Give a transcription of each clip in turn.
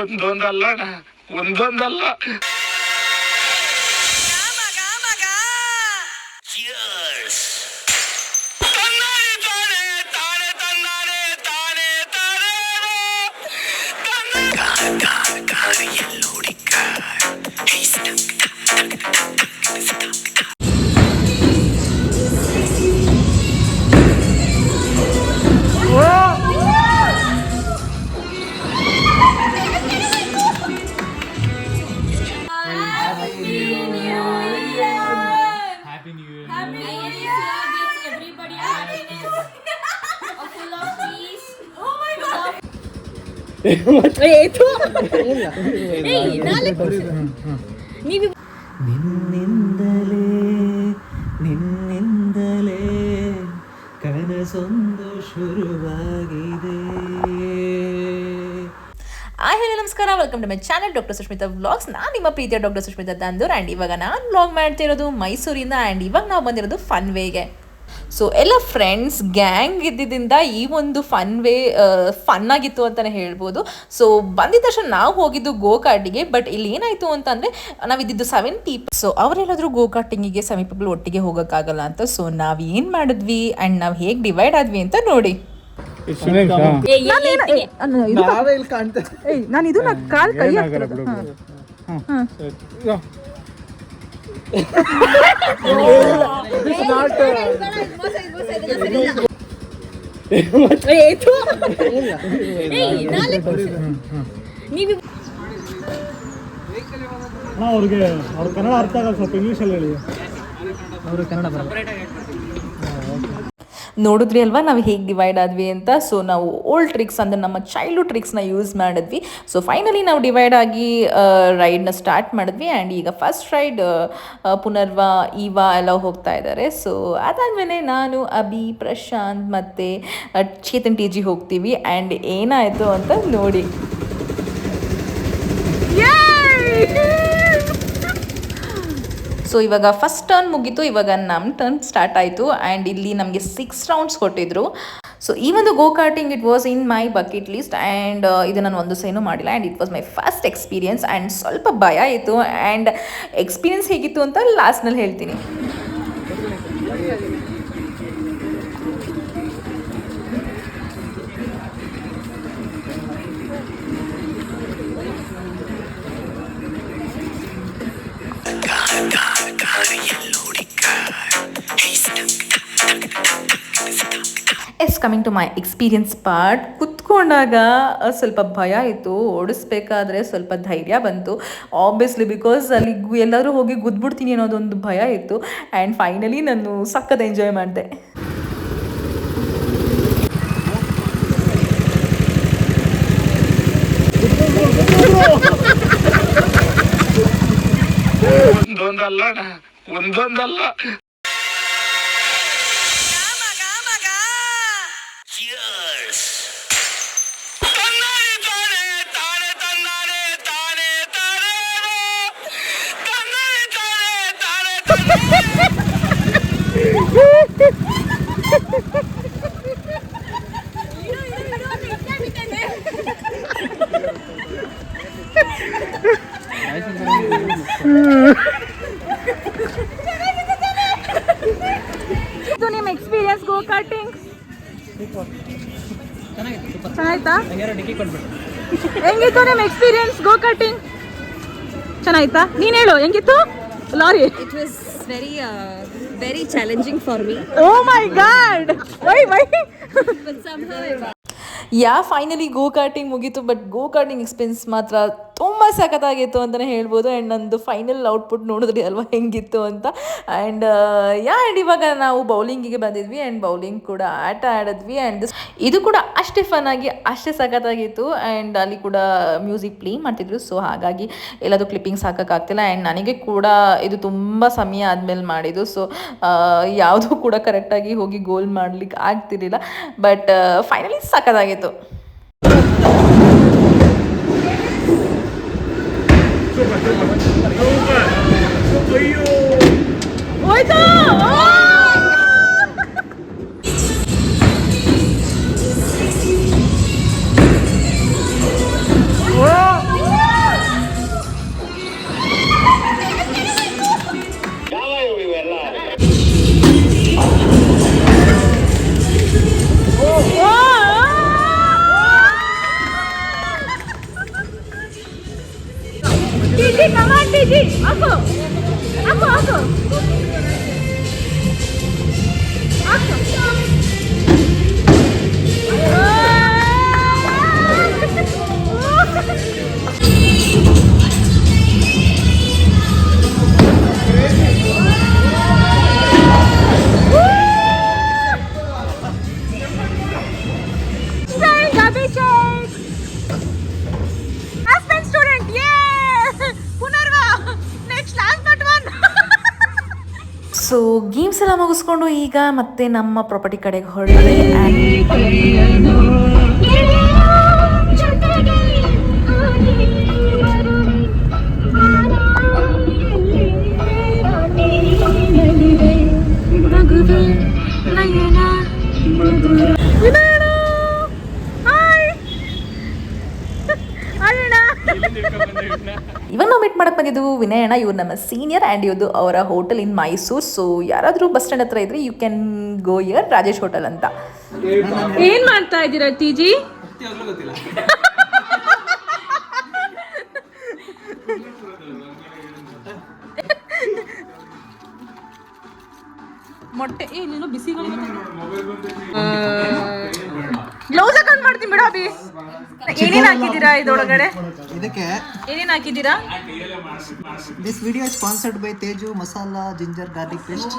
ಒಂದೊಂದಲ್ಲ ಅಣ್ಣ ಒಂದೊಂದಲ್ಲ Happy ನಿನ್ನಿಂದಲೇ ನಿನ್ನಿಂದಲೇ ಕನಸೊಂದು ಶುರುವಾಗಿದೆ. ಆ, ಹೇಳಿ, ನಮಸ್ಕಾರ. Welcome to my channel doctor Sushmita vlogs ನಾನು ನಿಮ್ಮ ಪ್ರೀತಿಯ ಡಾಕ್ಟರ್ ಸುಷ್ಮಿತಾ ತಂದೂರ್ ಆ್ಯಂಡ್ ಇವಾಗ ನಾನು ವ್ಲಾಗ್ ಮಾಡ್ತಿರೋದು ಮೈಸೂರಿಂದ ಆ್ಯಂಡ್ ಇವಾಗ ನಾವು ಬಂದಿರೋದು ಫನ್ ವೇಗೆ ಸೊ ಎಲ್ಲ ಫ್ರೆಂಡ್ಸ್ ಗ್ಯಾಂಗ್ ಇದ್ದಿದ್ದರಿಂದ ಈ ಒಂದು ಫನ್ ವೇ ಫನ್ ಆಗಿತ್ತು ಅಂತಲೇ ಹೇಳ್ಬೋದು. ಸೊ ಬಂದಿದ್ದ ತಕ್ಷಣ ನಾವು ಹೋಗಿದ್ದು ಗೋ ಗೋಕಾಟಿಗೆ ಬಟ್ ಇಲ್ಲಿ ಏನಾಯಿತು ಅಂತಂದರೆ ನಾವಿದ್ದಿದ್ದು ಸೆವೆನ್ ಪೀಪಲ್ ಸೊ ಅವರೆಲ್ಲಾದರೂ ಗೋಕಾಟಿಂಗಿಗೆ ಸೆವೆನ್ ಪೀಪಲ್ ಒಟ್ಟಿಗೆ ಹೋಗೋಕ್ಕಾಗಲ್ಲ ಅಂತ. ಸೊ ನಾವು ಏನು ಮಾಡಿದ್ವಿ ಆ್ಯಂಡ್ ನಾವು ಹೇಗೆ ಡಿವೈಡ್ ಆದ್ವಿ ಅಂತ ನೋಡಿ. ನಾವೇ ನಾನು ಇದು ನಾ ಕಾಲ್ ಕೈ ಹಾಕ್ತಿರೋದು ನೀವು ಅವ್ರಿಗೆ ಅವ್ರ ಕನ್ನಡ ಅರ್ಥ ಆಗಲ್ಲ ಸ್ವಲ್ಪ ಇಂಗ್ಲೀಷಲ್ಲಿ ಹೇಳಿ. ಅವ್ರಿಗೆ ಕನ್ನಡ ಬರಲ್ಲ. ನೋಡಿದ್ರಿ ಅಲ್ವಾ? ನಾವು ಹೇಗೆ ಡಿವೈಡ್ ಆದ್ವಿ ಅಂತ. ಸೊ ನಾವು ಓಲ್ಡ್ ಟ್ರಿಕ್ಸ್ ಅಂದರೆ ನಮ್ಮ ಚೈಲ್ಡ್ಹುಡ್ ಟ್ರಿಕ್ಸ್ನ ಯೂಸ್ ಮಾಡಿದ್ವಿ. ಸೊ ಫೈನಲಿ ನಾವು ಡಿವೈಡ್ ಆಗಿ ರೈಡ್ನ ಸ್ಟಾರ್ಟ್ ಮಾಡಿದ್ವಿ. ಆ್ಯಂಡ್ ಈಗ ಫಸ್ಟ್ ರೈಡ್ ಪುನರ್ವ, ಈವ ಎಲ್ಲ ಹೋಗ್ತಾ ಇದ್ದಾರೆ ಸೊ ಅದಾದಮೇಲೆ ನಾನು, ಅಭಿ, ಪ್ರಶಾಂತ್ ಮತ್ತು ಚೇತನ್ ಟಿ ಜಿ ಹೋಗ್ತೀವಿ. ಆ್ಯಂಡ್ ಏನಾಯಿತು ಅಂತ ನೋಡಿ. ಸೊ ಇವಾಗ ಫಸ್ಟ್ ಟರ್ನ್ ಮುಗೀತು, ಇವಾಗ ನಮ್ಮ ಟರ್ನ್ ಸ್ಟಾರ್ಟ್ ಆಯಿತು ಆ್ಯಂಡ್ ಇಲ್ಲಿ ನಮಗೆ ಸಿಕ್ಸ್ ರೌಂಡ್ಸ್ ಕೊಟ್ಟಿದ್ರು. ಸೊ ಈ ಒಂದು go karting it was in my bucket list and ಇದು ನಾನು ಒಂದು ಸೈನು ಮಾಡಿಲ್ಲ and it was my first experience and ಸ್ವಲ್ಪ ಭಯ ಇತ್ತು ಆ್ಯಂಡ್ ಎಕ್ಸ್ಪೀರಿಯನ್ಸ್ ಹೇಗಿತ್ತು ಅಂತ ಲಾಸ್ಟ್ನಲ್ಲಿ ಹೇಳ್ತೀನಿ. Coming to my experience part ಕುತ್ಕೊಂಡಾಗ ಸ್ವಲ್ಪ ಭಯ ಇತ್ತು. ಓಡಿಸ್ಬೇಕಾದ್ರೆ ಸ್ವಲ್ಪ ಧೈರ್ಯ ಬಂತು. ಆಬ್ವಿಯಸ್ಲಿ ಬಿಕಾಸ್ ಅಲ್ಲಿ ಎಲ್ಲರೂ ಹೋಗಿ ಗುದ್ಬಿಡ್ತೀನಿ ಅನ್ನೋದೊಂದು ಭಯ ಇತ್ತು. ಆ್ಯಂಡ್ ಫೈನಲಿ ನಾನು ಸಖತ್ ಎಂಜಾಯ್ ಮಾಡಿದೆ. ಒಂದೊಂದಲ್ಲ ಒಂದೊಂದಲ್ಲ. ನಿಮ್ಮ ಎಕ್ಸ್ಪೀರಿಯನ್ಸ್ ಗೋ ಕಾರ್ಟಿಂಗ್ ಚೆನ್ನಾಯ್ತಾ ಹೆಂಗಿತ್ತು ನಿಮ್ಮ ಎಕ್ಸ್ಪೀರಿಯನ್ಸ್ ಗೋ ಕಾರ್ಟಿಂಗ್ ಚೆನ್ನಾಯ್ತಾ ನೀನ್ ಹೇಳು ಹೆಂಗಿತ್ತು? Lorry. It was very, uh, very challenging for me. Oh my god why why But somehow I yeah finally go karting ಮುಗೀತು ಬಟ್ ಗೋ ಕಾರ್ಟಿಂಗ್ ಎಕ್ಸ್ಪೀರಿಯನ್ಸ್ ಮಾತ್ರ ಸಖತ್ತಾಗಿತ್ತು ಅಂತಲೇ ಹೇಳ್ಬೋದು. ಆ್ಯಂಡ್ ನಂದು ಫೈನಲ್ ಔಟ್ಪುಟ್ ನೋಡಿದ್ರಿ ಅಲ್ವಾ, ಹೆಂಗಿತ್ತು ಅಂತ. ಆ್ಯಂಡ್ ಯಾ ಆ್ಯಂಡ್ ಇವಾಗ ನಾವು ಬೌಲಿಂಗಿಗೆ ಬಂದಿದ್ವಿ. ಆ್ಯಂಡ್ ಬೌಲಿಂಗ್ ಕೂಡ ಆಟ ಆಡಿದ್ವಿ. ಆ್ಯಂಡ್ ಇದು ಕೂಡ ಅಷ್ಟೇ ಫನ್ ಆಗಿ, ಅಷ್ಟೇ ಸಖತ್ತಾಗಿತ್ತು. ಆ್ಯಂಡ್ ಅಲ್ಲಿ ಕೂಡ ಮ್ಯೂಸಿಕ್ ಪ್ಲೇ ಮಾಡ್ತಿದ್ರು. ಸೊ ಹಾಗಾಗಿ ಎಲ್ಲದೂ ಕ್ಲಿಪ್ಪಿಂಗ್ಸ್ ಹಾಕೋಕ್ಕಾಗ್ತಿಲ್ಲ ಆ್ಯಂಡ್ ನನಗೆ ಕೂಡ ಇದು ತುಂಬ ಸಮಯ ಆದಮೇಲೆ ಮಾಡಿದ್ದು. ಸೊ ಯಾವುದೂ ಕೂಡ ಕರೆಕ್ಟಾಗಿ ಹೋಗಿ ಗೋಲ್ ಮಾಡ್ಲಿಕ್ಕೆ ಆಗ್ತಿರಲಿಲ್ಲ. ಬಟ್ ಫೈನಲಿ ಸಖತ್ತಾಗಿತ್ತು. 오이다! ಸೊ ಗೇಮ್ಸ್ ಎಲ್ಲ ಮುಗಿಸ್ಕೊಂಡು ಈಗ ಮತ್ತೆ ನಮ್ಮ ಪ್ರಾಪರ್ಟಿ ಕಡೆಗೆ ಹೊರಟೆ ಆ್ಯಂಡ್ ಇವಾಗ ನಾವು ಮೀಟ್ ಮಾಡಕ್ ಬಂದಿದ್ದು ವಿನಯ್ ಅಣ್ಣ ಇವ್ರು ನಮ್ಮ ಸೀನಿಯರ್ ಆ್ಯಂಡ್ ಇವ್ದು ಅವರ ಹೋಟೆಲ್ ಇನ್ ಮೈಸೂರ್ ಸೊ ಯಾರಾದರೂ ಬಸ್ ಸ್ಟ್ಯಾಂಡ್ ಹತ್ರ ಇದ್ರೆ you can go here Rajesh hotel ಅಂತ. ಏನ್ ಮಾಡ್ತಾ ಇದ್ದೀರಾ ಟಿಜಿ ಮೊಟ್ಟೆ ಏ ನೀನು ಗ್ಲೌಸ್ ಹಾಕೊಂಡ್ ಮಾಡ್ತೀನಿ ಬಿಡ ಅಭಿ. ಏನೇನ್ ಹಾಕಿದ್ದೀರಾ ಇದೊಳಗಡೆ ಇದಕ್ಕೆ ಏನೇನ್ ಹಾಕಿದ್ದೀರಾ? This video sponsored by Teju masala ginger garlic paste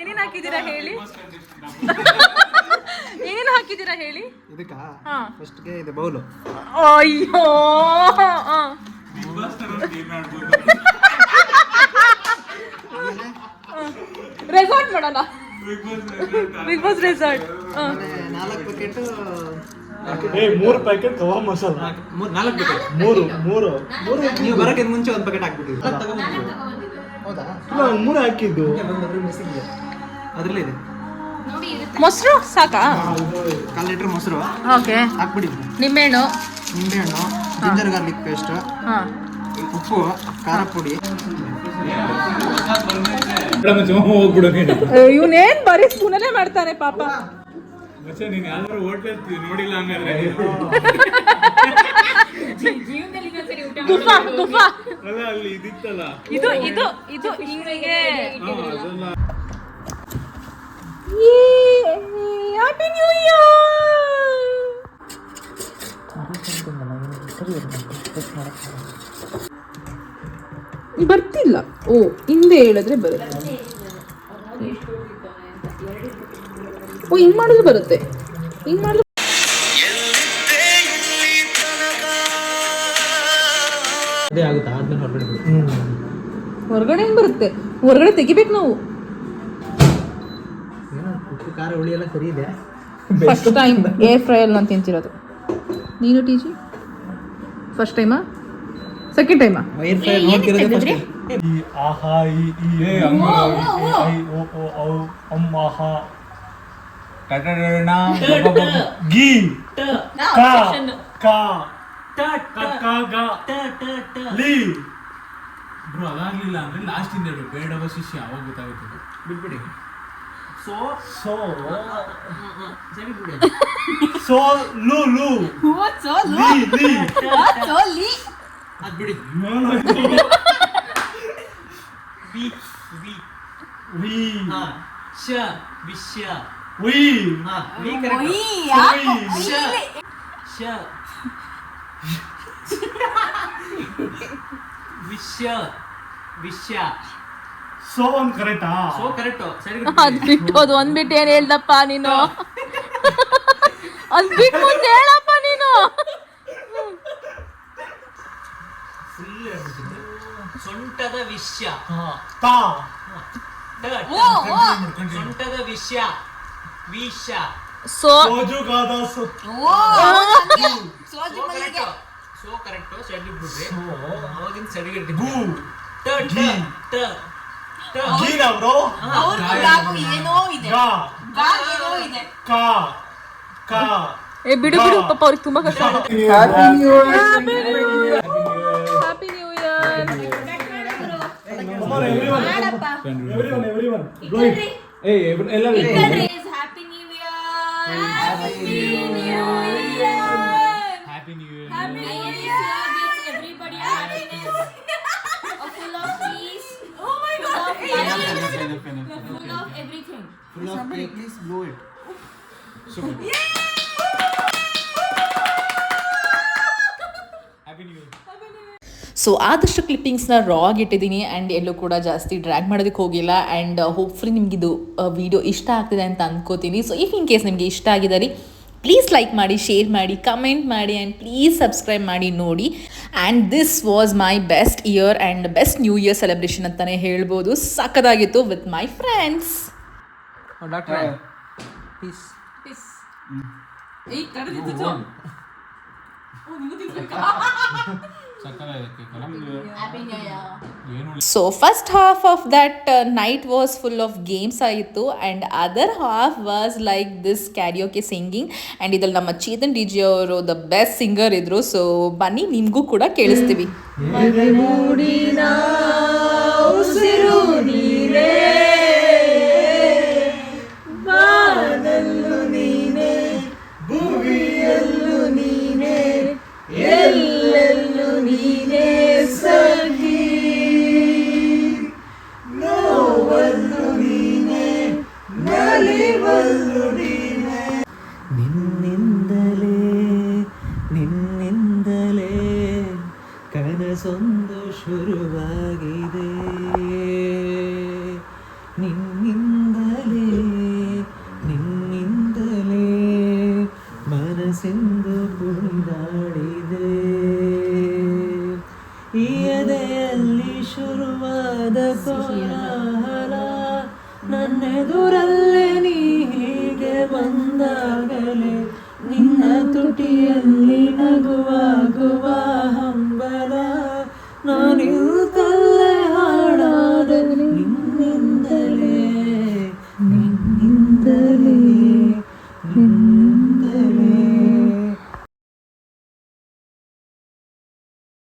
ಏನೇನ್ ಹಾಕಿದ್ದೀರಾ ಹೇಳಿ? ಏನೇನ್ ಹಾಕಿದ್ದೀರಾ ಹೇಳಿ? ಇದಕ್ಕ? ಹಾ. ಇದೆ ಬೌಲು. ಅಯ್ಯೋ ಆ. ರೆಸಾರ್ಟ್ ಮಾಡೋಣ ಬಿಗ್ ಬಾಸ್ ರೆಸಾರ್ಟ್ ನಾಲ್ಕು ಪ್ಯಾಕೆಟ್ ಏ ಮೂರು ಪ್ಯಾಕೆಟ್ ಕಬಾಬ್ ಮಸಾಲ. ನಾಲ್ಕು ಪ್ಯಾಕೆಟ್ ಮೂರು ಮೂರು. ಮೂರು ನೀವು ಬರಕ್ಕೆ ಮುಂಚೆ ಒಂದು ಪ್ಯಾಕೆಟ್ ಹಾಕ್ಬಿಟ್ಟಿವಿ ಹೌದಾ? ಇಲ್ಲ ಮೂರು ಹಾಕಿದ್ದು. ಅದರಲ್ಲೇ ಇದೆ. ಮೊಸರು ಸಾಕಾ? ಕಾಲು ಲೀಟ್ರ್ ಮೊಸರು. ಓಕೆ. ಹಾಕ್ಬಿಡಿ. ನಿಂಬೆಹಣ್ಣು. ನಿಂಬೆಹಣ್ಣು ಜಿಂಜರ್ ಗಾರ್ಲಿಕ್ ಪೇಸ್ಟ್ ಹಾ. ಉಪ್ಪು ಖಾರ ಪುಡಿ. ಇವನೇನ್ ಬರೀ ಸ್ಪೂನಲ್ಲೇ ಮಾಡ್ತಾನೆ ಪಾಪ. ನೋಡಿಲ್ಲ ಹಂಗಾದ್ರೆ. ತುಪ್ಪ ತುಪ್ಪ ಅಲ್ಲ ಅಲ್ಲಿ ಇದಿತ್ತಲ್ಲ. ಇದು ಇದು ಇದು ಹಿಂಗೆ. ಹ್ಯಾಪಿ ನ್ಯೂ ಇಯರ್ ಬರ್ತಿಲ್ಲ. ಓ ಹಿಂದೆ ಹೇಳಿದ್ರೆ ಬರುತ್ತೆ. ಓ ಹಿಂಗೆ ಮಾಡಿದ್ರೆ ಬರುತ್ತೆ. ಹಿಂಗೆ ಮಾಡಿದ್ರೆ ಅದೇ ಆಗುತ್ತಾ ಆದ್ಮೇಲೆ ಹೊರಗಡೆ ಹೆಂಗ್ ಬರುತ್ತೆ? ಹೊರಗಡೆ ತೆಗಿಬೇಕು ನಾವು. ಫಸ್ಟ್ ಟೈಮ್ ಏರ್ ಫ್ರೈಯಲ್ಲಿ ನಾನು ತಿಂತಿರೋದು. ನೀನು ಟಿ ಜಿ? ಫಸ್ಟ್ ಟೈಮಾ ಸೆಕೆಂಡ್ ಟೈಮಾ ಈ ಆಹಾ ಈ ಈ ಏ ಅಂಗ ಐ ಓ ಓ ಔ ಆಹಾ. ಗೀ. ಕಾ ಕಾ. ಕ ಕ ಗ. ಲೀ. ಬ್ರೋ ಅದಾಗ್ಲಿಲ್ಲ ಅಂದ್ರೆ ಲಾಸ್ಟ್ ಇಂದ ಹೇಳು ಬೇಡವ ಶಿಷ್ಯ ಅವಾಗ ಗೊತ್ತಾಗುತ್ತದೆ. ಬಿಟ್ಬಿಡಿ. ಸೊ ಸೋ. ಸರಿ ಬಿಡಿ. ಸೋ ಲು ಲು. ಲೀ. ಲೀ. ಅದ್ ಬಿಡಿ. ವಿ ವಿ. ವಿ. ಹಾ. ಶ ವಿಷ್ಯ ವಿ. ಹಾ ವಿ ಕರೆಕ್ಟ್. ವಿ ಶ ಶ. ವಿಷ್ಯ ವಿಶ್ಯ ಸೋ ಒಂದ್ ಕರೆಕ್ಟಾ? ಸೋ ಕರೆಕ್ಟ್. ಸರಿ ಅದ್ ಬಿಟ್ಟು ಅದು ಒಂದ್ ಬಿಟ್ಟು ಏನ್ ಹೇಳ್ದಪ್ಪ ನೀನು? ಅದ್ ಬಿಟ್ಟು ಮುಂದೆ ಹೇಳಪ್ಪ ನೀನು? ಸೊಂಟದ ವಿಷ್ಯ. ತಾ. ಸೊಂಟದ ವಿಷ್ಯ. ವಿಷ ಸೊ ಸೋಜುಗಾದ ಸೋ ಸೋ ಕರೆಕ್ಟ್. ಸೆಡ್ ಬಿಡ್ರಿ. ಅವಾಗಿನ ಸೆಡ್ಗೆ ಗು. ಟ ಟ ಟ ಗೀನಾ ಬ್ರೋ ಏನೋ ಇದೆ. ಗಾ ಏನೋ ಇದೆ. ಕಾ. ಕಾ. ಏ ಬಿಡು ಬಿಡು ಪಾಪ ಅವ್ರಿಗೆ ತುಂಬಾ ಕಷ್ಟ happy new year Come on, everyone. Everyone, everyone. Blow it. ಏ ಎಲ್ಲ is happy new year happy new year happy new year happy new year gives everybody happiness a full of peace oh my god full of everything Full of cake, please so ಆದಷ್ಟು ಕ್ಲಿಪ್ಪಿಂಗ್ಸ್ನ ರಾಗ್ ಇಟ್ಟಿದ್ದೀನಿ and ಎಲ್ಲೂ ಕೂಡ ಜಾಸ್ತಿ drag ಮಾಡೋದಕ್ಕೆ ಹೋಗಿಲ್ಲ and hopefully ನಿಮಗಿದು video ಇಷ್ಟ ಆಗ್ತಿದೆ ಅಂತ ಅಂದ್ಕೋತೀನಿ ಸೊ ಇಫ್ ಇನ್ ಕೇಸ್ ನಿಮಗೆ ಇಷ್ಟ ಆಗಿದ್ದಾರೆ ಪ್ಲೀಸ್ ಲೈಕ್ ಮಾಡಿ ಶೇರ್ ಮಾಡಿ ಕಮೆಂಟ್ ಮಾಡಿ ಆ್ಯಂಡ್ ಪ್ಲೀಸ್ ಸಬ್ಸ್ಕ್ರೈಬ್ ಮಾಡಿ ನೋಡಿ. And this was my best year and best new year celebration ಅಂತಲೇ ಹೇಳ್ಬೋದು. ಸಕ್ಕದಾಗಿತ್ತು with my friends doctor Peace so first half of that night was full of games ಆಯಿತು and other half was like this karaoke singing and ಇದ್ರಲ್ಲಿ ನಮ್ಮ Chetan D G ಅವರು the best singer ಇದ್ರು so ಬನ್ನಿ ನಿಮಗೂ ಕೂಡ ಕೇಳಿಸ್ತೀವಿ. ನಿನ್ನಿಂದಲೇ ಕನಸೊಂದು ಶುರುವಾಗಿದೆ ನಿನ್ನಿಂದಲೇ ನಿನ್ನಿಂದಲೇ ಮನಸ್ಸಿಂದು ಕುಣಿದಾಡಿದೆ. ಈ ಎದೆಯಲ್ಲಿ ಶುರುವಾದ ಕೋಲಾಹಲ ನನ್ನೆದುರಲ್ಲೇ ನೀ ಹೀಗೆ ನಿನ್ನ ತುಟಿಯಲ್ಲಿ ನಗುವಾಗುವ